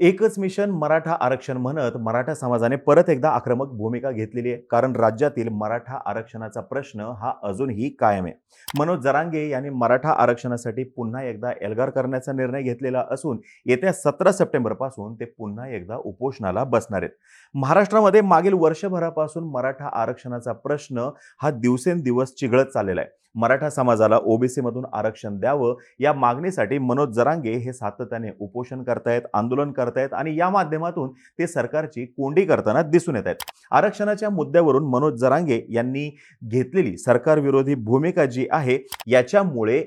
एकच मिशन मराठा आरक्षण म्हणत मराठा समाजाने परत एकदा आक्रमक भूमिका घेतलेली आहे. कारण राज्यातील मराठा आरक्षणाचा प्रश्न हा अजूनही कायम आहे. मनोज जरांगे यांनी मराठा आरक्षणासाठी पुन्हा एकदा एल्गार करण्याचा निर्णय घेतलेला असून येत्या सतरा सप्टेंबरपासून ते पुन्हा एकदा उपोषणाला बसणार आहेत. महाराष्ट्रामध्ये मागील वर्षभरापासून मराठा आरक्षणाचा प्रश्न हा दिवसेंदिवस चिघळत चाललेला आहे. मराठा समाजाला ओबीसीमधून आरक्षण द्यावं या मागणीसाठी मनोज जरांगे हे सातत्याने उपोषण करतायत आंदोलन करतायत आणि या माध्यमातून ते सरकारची कोंडी करताना दिसून येत आहेत. आरक्षणाच्या मुद्द्यावरून मनोज जरांगे यांनी घेतलेली सरकारविरोधी भूमिका जी आहे याच्यामुळे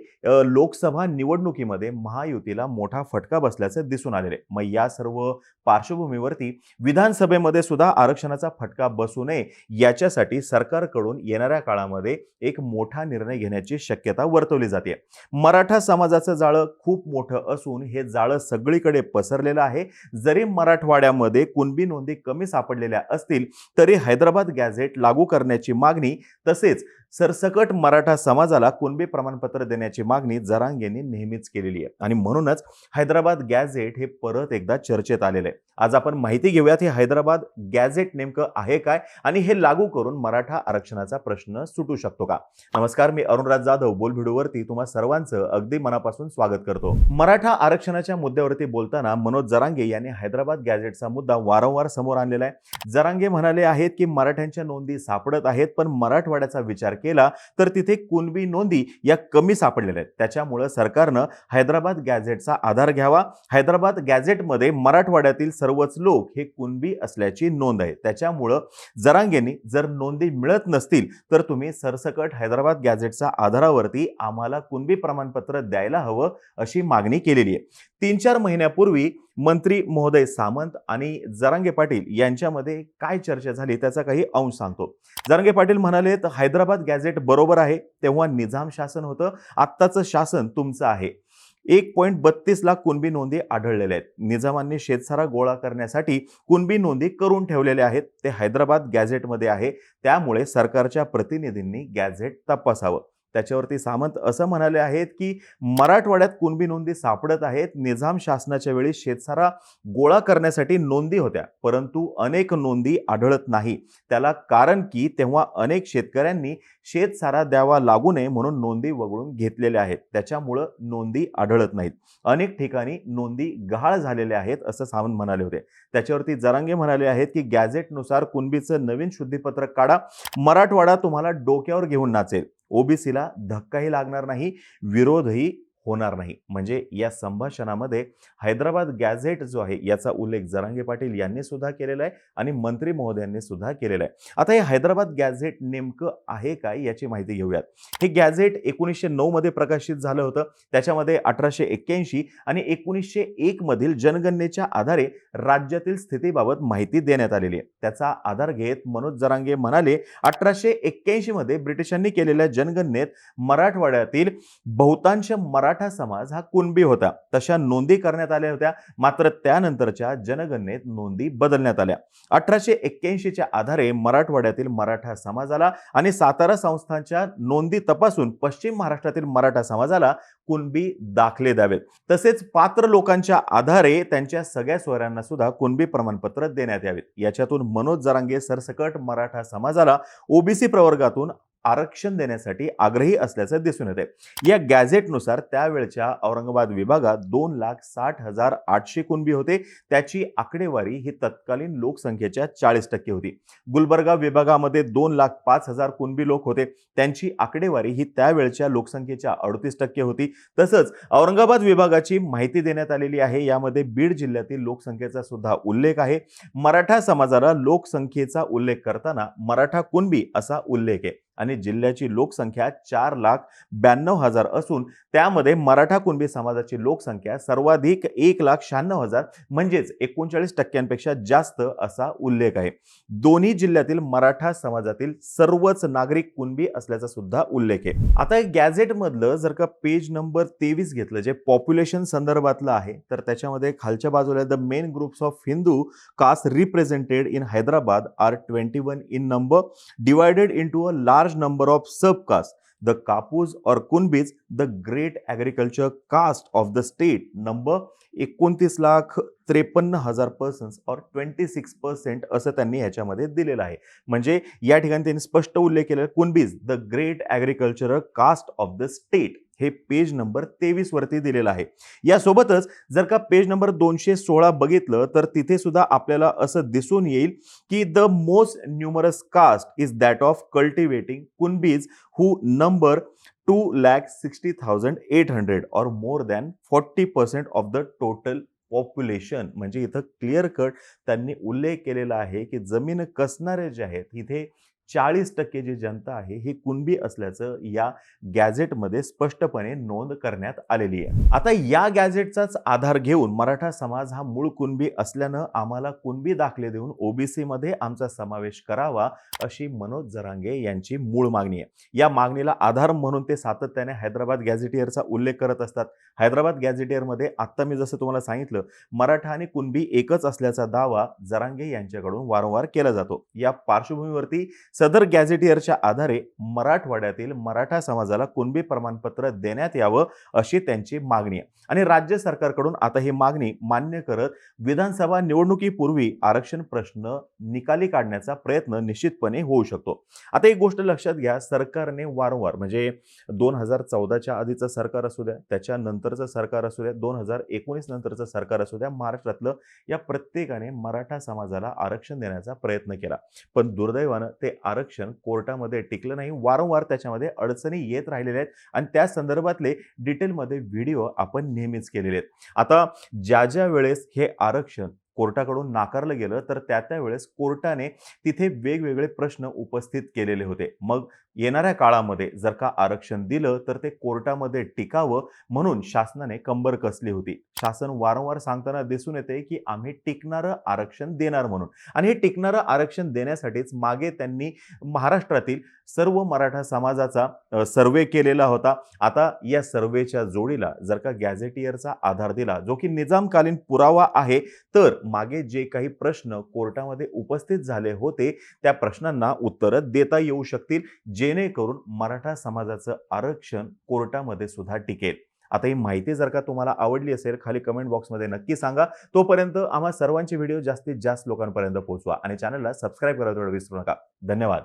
लोकसभा निवडणुकीमध्ये महायुतीला मोठा फटका बसल्याचं दिसून आलेलं. आहे मग या सर्व पार्श्वभूमीवरती विधानसभेमध्ये सुद्धा आरक्षणाचा फटका बसू नये याच्यासाठी सरकारकडून येणाऱ्या काळामध्ये एक मोठा निर्णय घेण्याची शक्यता वर्तवली जाते. मराठा समाजाचं जाळं खूप मोठं असून हे जाळं सगळीकडे पसरलेलं आहे. जरी मराठवाड्यामध्ये कुणबी नोंदी कमी सापडलेल्या असतील तरी हैदराबाद गॅझेट लागू करण्याची मागणी तसेच सरसकट मराठा समाजाला कुणबी प्रमाणपत्र देण्याची मागणी जरांगेंनी नेहमीच केलेली आहे. आणि म्हणूनच हैदराबाद गॅझेट हे परत एकदा चर्चेत आलेलं आहे. आज आपण माहिती घेऊयात हे हैदराबाद गॅझेट नेमकं आहे काय आणि हे लागू करून मराठा आरक्षणाचा प्रश्न सुटू शकतो का? नमस्कार मी अरुणराज जाधव बोलभिडूवरती तुम्हा सर्वांचं अगदी मनापासून स्वागत करतो. मराठा आरक्षणाच्या मुद्द्यावरती बोलताना मनोज जरांगे यांनी हैदराबाद गॅझेटचा मुद्दा वारंवार समोर आणलेला आहे. जरांगे म्हणाले आहेत की मराठ्यांच्या नोंदी सापडत आहेत पण मराठवाड्याचा विचार केला तर तिथे कुणबी नोंदी या कमी सापडलेल्या आहेत. त्याच्यामुळं सरकारनं हैदराबाद गॅझेटचा आधार घ्यावा. हैदराबाद गॅझेटमध्ये मराठवाड्यातील सर्वच लोक हे कुणबी असल्याची नोंद आहे. त्याच्यामुळं जरांगेंनी जर नोंदी मिळत नसतील तर तुम्ही सरसकट हैदराबाद गॅझेटच्या आधारावरती आम्हाला कुणबी प्रमाणपत्र द्यायला हवं अशी मागणी केलेली आहे. तीन चार महिन्यापूर्वी मंत्री महोदय सामंत आणि जरांगे पाटील यांच्यामध्ये काय चर्चा झाली त्याचा काही अंश सांगतो. जरांगे पाटील म्हणाले तर हैदराबाद गॅझेट बरोबर आहे तेव्हा निजाम शासन होतं. आत्ताचं शासन तुमचं आहे. एक पॉईंट बत्तीस लाख कुणबी नोंदी आढळलेल्या आहेत. निजामांनी शेतसारा गोळा करण्यासाठी कुणबी नोंदी करून ठेवलेल्या आहेत. ते हैदराबाद गॅझेटमध्ये आहे. त्यामुळे सरकारच्या प्रतिनिधींनी गॅझेट तपासावं. त्याच्यावरती सामंत असं म्हणाले आहेत की मराठवाड्यात कुणबी नोंदी सापडत आहेत निजाम शासनाच्या वेळी शेतसारा गोळा करण्यासाठी नोंदी होत्या परंतु अनेक नोंदी आढळत नाही. त्याला कारण की तेव्हा अनेक शेतकऱ्यांनी शेतसारा द्यावा लागू नये म्हणून नोंदी वगळून घेतलेल्या आहेत. त्याच्यामुळं नोंदी आढळत नाहीत. अनेक ठिकाणी नोंदी गहाळ झालेल्या आहेत असं सावंत म्हणाले होते. त्याच्यावरती जरांगे म्हणाले आहेत की गॅझेटनुसार कुणबीचं नवीन शुद्धीपत्रक काढा मराठवाडा तुम्हाला डोक्यावर घेऊन नाचेल. ओबीसीला धक्काही लागणार नाही विरोधही होणार नाही. म्हणजे या संभाषणामध्ये हैदराबाद गॅझेट जो आहे याचा उल्लेख जरांगे पाटील यांनी सुद्धा केलेला आहे आणि मंत्री महोदयांनी सुद्धा केलेला आहे. आता हे हैदराबाद गॅझेट नेमकं आहे काय याची माहिती घेऊयात. हे गॅझेट एकोणीसशे नऊमध्ये प्रकाशित झालं होतं. त्याच्यामध्ये अठराशे एक्क्याऐंशी आणि एकोणीसशे एकमधील जनगणनेच्या आधारे राज्यातील स्थितीबाबत माहिती देण्यात आलेली आहे. त्याचा आधार घेत मनोज जरांगे म्हणाले अठराशे एक्क्याऐंशीमध्ये ब्रिटिशांनी केलेल्या जनगणनेत मराठवाड्यातील बहुतांश मरा समाज हा कुणबी होता. तशा नोंदी करण्यात आल्या होत्या. मात्र त्यानंतरच्या जनगणनेत नोंदी बदलण्यात आल्या. अठराशे एक्क्याऐंशीच्या आधारे मराठवाड्यातील मराठा समाजाला आणि सातारा संस्थांच्या नोंदी तपासून पश्चिम महाराष्ट्रातील मराठा समाजाला कुणबी दाखले द्यावेत. तसेच पात्र लोकांच्या आधारे त्यांच्या सगळ्या सोयऱ्यांना सुद्धा कुणबी प्रमाणपत्र देण्यात यावेत. याच्यातून मनोज जरांगे सरसकट मराठा समाजाला ओबीसी प्रवर्गातून आरक्षण देण्यासाठी आग्रही असल्याचं दिसून येते या गॅझेटनुसार त्यावेळच्या औरंगाबाद विभागात दोन लाख साठ हजार आठशे कुणबी होते. त्याची आकडेवारी ही तत्कालीन लोकसंख्येच्या चाळीस टक्के होती. गुलबर्गा विभागामध्ये दोन लाख पाच हजार कुणबी लोक होते. त्यांची आकडेवारी ही त्यावेळच्या लोकसंख्येच्या अडतीस टक्के होती. तसंच औरंगाबाद विभागाची माहिती देण्यात आलेली आहे. यामध्ये बीड जिल्ह्यातील लोकसंख्येचा सुद्धा उल्लेख आहे. मराठा समाजाला लोकसंख्येचा उल्लेख करताना मराठा कुणबी असा उल्लेख आहे. आणि जिल्ह्याची लोकसंख्या चार लाख ब्याण्णव हजार असून त्यामध्ये मराठा कुणबी समाजाची लोकसंख्या सर्वाधिक एक लाख शहाण्णव हजार म्हणजेच एकोणचाळीस टक्क्यांपेक्षा जास्त असा उल्लेख आहे. दोन्ही जिल्ह्यातील मराठा समाजातील सर्वच नागरिक कुणबी असल्याचा सुद्धा उल्लेख आहे. आता एक गॅझेटमधलं जर का पेज नंबर तेवीस घेतलं जे पॉप्युलेशन संदर्भातलं आहे तर त्याच्यामध्ये खालच्या बाजूला the main groups of Hindu caste represented in Hyderabad are twenty one in number divided into a large large number of subcastes the Kapus or Kunbis the great agriculture caste of the state number एकोणतीस लाख त्रेपन्न हजार persons और twenty six percent असं त्यांनी ह्याच्यामध्ये दिलेलं आहे. म्हणजे या ठिकाणी त्यांनी स्पष्ट उल्लेख केलेला Kunbis the great agricultural caste of the state हे पेज नंबर तेवीस वरती दिलेलं आहे. यासोबतच जर का पेज नंबर दोनशे सोळा बघितलं तर तिथे सुद्धा आपल्याला असं दिसून येईल की the most numerous caste is that of cultivating Kunbis who number two lakh sixty thousand eight hundred और more than forty percent of the total population म्हणजे इथं क्लिअर कट त्यांनी उल्लेख केलेला आहे की जमीन कसणारे जे आहेत इथे चाळीस टक्के जी जनता आहे ही कुणबी असल्याचं या गॅझेटमध्ये स्पष्टपणे नोंद करण्यात आलेली आहे. आता या गॅझेटचाच आधार घेऊन मराठा समाज हा मूळ कुणबी असल्यानं आम्हाला कुणबी दाखले देऊन ओबीसीमध्ये आमचा समावेश करावा अशी मनोज जरांगे यांची मूळ मागणी आहे. या मागणीला आधार म्हणून ते सातत्याने हैदराबाद गॅझेटियरचा उल्लेख करत असतात. हैदराबाद गॅझेटियरमध्ये आत्ता मी जसं तुम्हाला सांगितलं मराठा आणि कुणबी एकच असल्याचा दावा जरांगे यांच्याकडून वारंवार केला जातो. या पार्श्वभूमीवरती सदर गॅझेटियरच्या आधारे मराठवाड्यातील मराठा समाजाला कुणबी प्रमाणपत्र देण्यात यावं अशी त्यांची मागणी आहे. आणि राज्य सरकारकडून आता ही मागणी मान्य करत विधानसभा निवडणुकीपूर्वी आरक्षण प्रश्न निकाली काढण्याचा प्रयत्न निश्चितपणे होऊ शकतो. आता एक गोष्ट लक्षात घ्या सरकारने वारंवार म्हणजे दोन हजार चौदाच्या आधीचं सरकार असू द्या त्याच्यानंतरचं सरकार असू द्या दोन हजार एकोणीस नंतरचं सरकार असू द्या महाराष्ट्रातलं या प्रत्येकाने मराठा समाजाला आरक्षण देण्याचा प्रयत्न केला. पण दुर्दैवानं ते आरक्षण कोर्टामध्ये टिकलं नाही. वारंवार त्याच्यामध्ये अडचणी येत राहिलेल्या आहेत आणि त्या संदर्भातले डिटेलमध्ये व्हिडिओ आपण नेहमीच केलेले आहेत. आता ज्या ज्या वेळेस हे आरक्षण कोर्टाकडून नाकारलं गेलं तर त्या त्यावेळेस कोर्टाने तिथे वेगवेगळे प्रश्न उपस्थित केलेले होते. मग येणाऱ्या काळामध्ये जर का आरक्षण दिलं तर ते कोर्टामध्ये टिकावं म्हणून शासनाने कंबर कसली होती. शासन वारंवार सांगताना दिसून येते की आम्ही टिकणारं आरक्षण देणार म्हणून. आणि हे टिकणारं आरक्षण देण्यासाठीच मागे त्यांनी महाराष्ट्रातील सर्व मराठा समाजाचा सर्वे केलेला होता. आता या सर्वेच्या जोडीला जर का गॅझेटियरचा आधार दिला जो की निजामकालीन पुरावा आहे तर मागे जे काही प्रश्न कोर्टामध्ये उपस्थित झाले होते त्या प्रश्नांना उत्तरं देता येऊ शकतील. जेणेकरून मराठा समाजाचं आरक्षण कोर्टामध्ये सुद्धा टिकेल. आता ही माहिती जर का तुम्हाला आवडली असेल खाली कमेंट बॉक्समध्ये नक्की सांगा. तोपर्यंत आम्हा सर्वांचे व्हिडिओ जास्तीत जास्त लोकांपर्यंत पोहोचवा आणि चॅनलला सबस्क्राईब करायला थोडं विसरू नका. धन्यवाद.